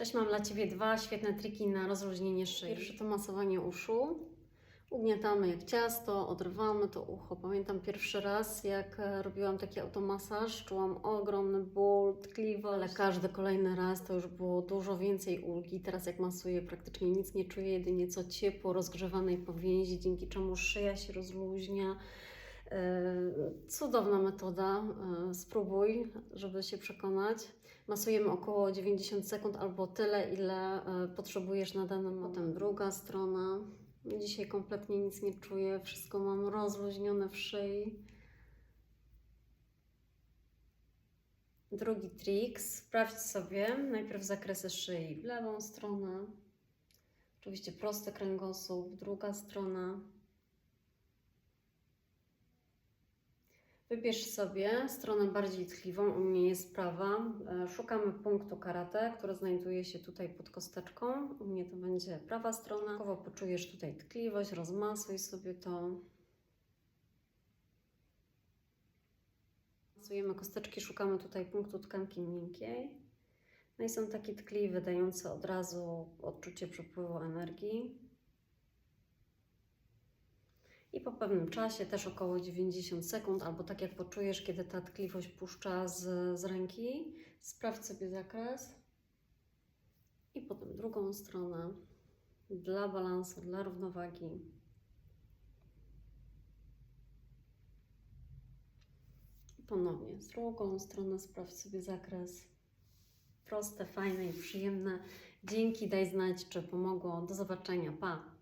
Cześć, mam dla Ciebie dwa świetne triki na rozluźnienie szyi. Pierwsze to masowanie uszu. Ugniatamy jak ciasto, odrywamy to ucho. Pamiętam pierwszy raz, jak e, robiłam taki automasaż, czułam ogromny ból, tkliwość, ale każdy kolejny raz to już było dużo więcej ulgi. Teraz jak masuję, praktycznie nic nie czuję, jedynie co ciepło rozgrzewanej powięzi, dzięki czemu szyja się rozluźnia. Cudowna metoda, e, spróbuj, żeby się przekonać. Masujemy około 90 sekund albo tyle, ile e, potrzebujesz na danym. Potem druga strona. Dzisiaj kompletnie nic nie czuję, wszystko mam rozluźnione w szyi. Drugi trik, sprawdź sobie najpierw zakresy szyi w lewą stronę, oczywiście prosty kręgosłup, druga strona. Wybierz sobie stronę bardziej tkliwą, u mnie jest prawa. E, Szukamy punktu karate, który znajduje się tutaj pod kosteczką. U mnie to będzie prawa strona. Dodatkowo poczujesz tutaj tkliwość, rozmasuj sobie to. Masujemy kosteczki, szukamy tutaj punktu tkanki miękkiej. No i są takie tkliwe, dające od razu odczucie przepływu energii. I po pewnym czasie, też około 90 sekund, albo tak jak poczujesz, kiedy ta tkliwość puszcza z, z ręki, sprawdź sobie zakres. I potem drugą stronę dla balansu, dla równowagi. I ponownie z drugą stronę sprawdź sobie zakres. Proste, fajne i przyjemne. Dzięki, daj znać, czy pomogło. Do zobaczenia. Pa!